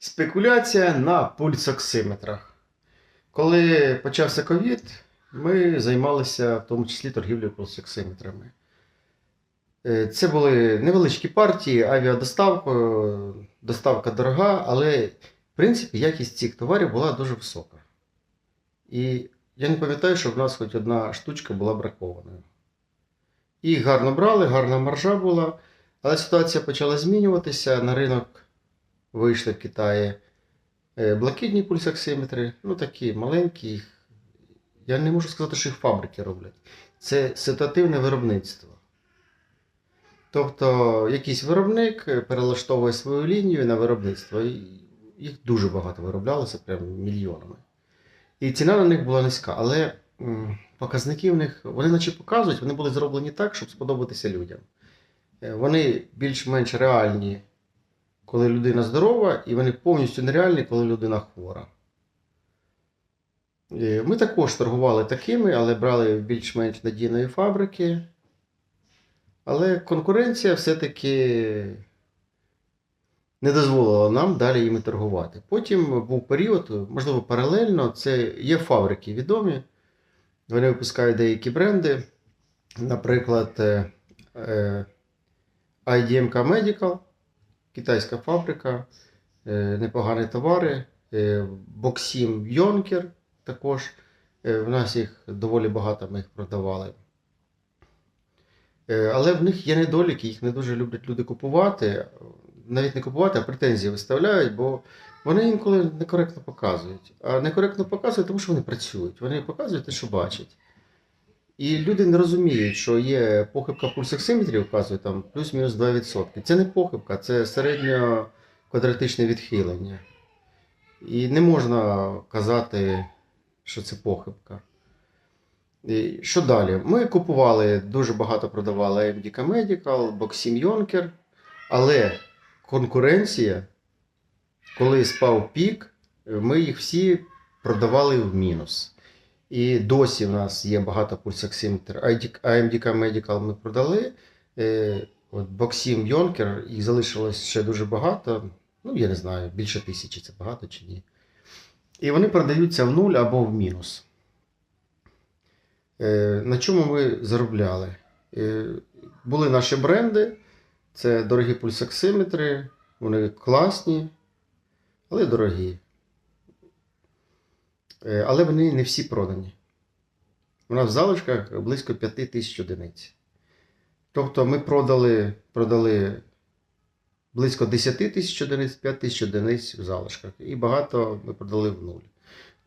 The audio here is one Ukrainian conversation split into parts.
Спекуляція на пульсоксиметрах. Коли почався ковід, ми займалися в тому числі торгівлею пульсоксиметрами. Е, Це були невеличкі партії, авіадоставка, доставка дорога, але в принципі якість цих товарів була дуже висока. І я не пам'ятаю, що в нас хоч одна штучка була бракованою. І гарно брали, гарна маржа була, але ситуація почала змінюватися. На ринок вийшли в Китаї е, блакитні пульсоксиметри, ну такі маленькі. їх- Я не можу сказати, що їх фабрики роблять. Це ситуативне виробництво. Тобто якийсь виробник е, перелаштовує свою лінію на виробництво. І їх дуже багато вироблялося, прям мільйонами. І ціна на них була низька, але показники в них, вони наче показують, вони були зроблені так, щоб сподобатися людям. Е, Вони більш-менш реальні, коли людина здорова, і вони повністю нереальні, коли людина хвора. Ми також торгували такими, але брали більш-менш надійної фабрики. Але конкуренція все-таки не дозволила нам далі їми торгувати. Потім був період, можливо, паралельно, це є фабрики відомі. Вони випускають деякі бренди. Наприклад, е, е, IDMK Medical, китайська фабрика, е, непогані товари. Е, Boxim Yonker також. Е, В нас їх доволі багато ми їх продавали. Але в них є недоліки, їх не дуже люблять люди купувати. Навіть не купувати, а претензії виставляють, бо вони інколи некоректно показують. А некоректно показують, тому що вони працюють. Вони показують те, що бачать. І люди не розуміють, що є похибка пульсоксиметрів, вказує там плюс-мінус 2%. Це не похибка, це середньоквадратичне відхилення. І не можна казати, що це похибка. І що далі? Ми купували, дуже багато продавали MDK Medical, Boxim Yonker, але конкуренція, коли спав пік, ми їх всі продавали в мінус. І досі в нас є багато пульсоксиметр. AMDK Medical ми продали. Е, От Boxim Yonker, їх залишилось ще дуже багато. Ну, я не знаю, більше тисячі це багато чи ні. І вони продаються в нуль або в мінус. Е, На чому ми заробляли? Е, Були наші бренди, це дорогі пульсоксиметри, вони класні, але дорогі. Е, Але вони не всі продані. У нас в залишках близько 5 тисяч одиниць. Тобто ми продали, продали близько 10 тисяч одиниць, 5 тисяч одиниць в залишках. І багато ми продали в нуль.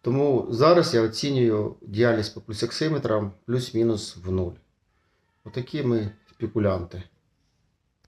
Тому зараз я оцінюю діяльність по пульсоксиметрам плюс-мінус в нуль. Отакі ми спекулянти.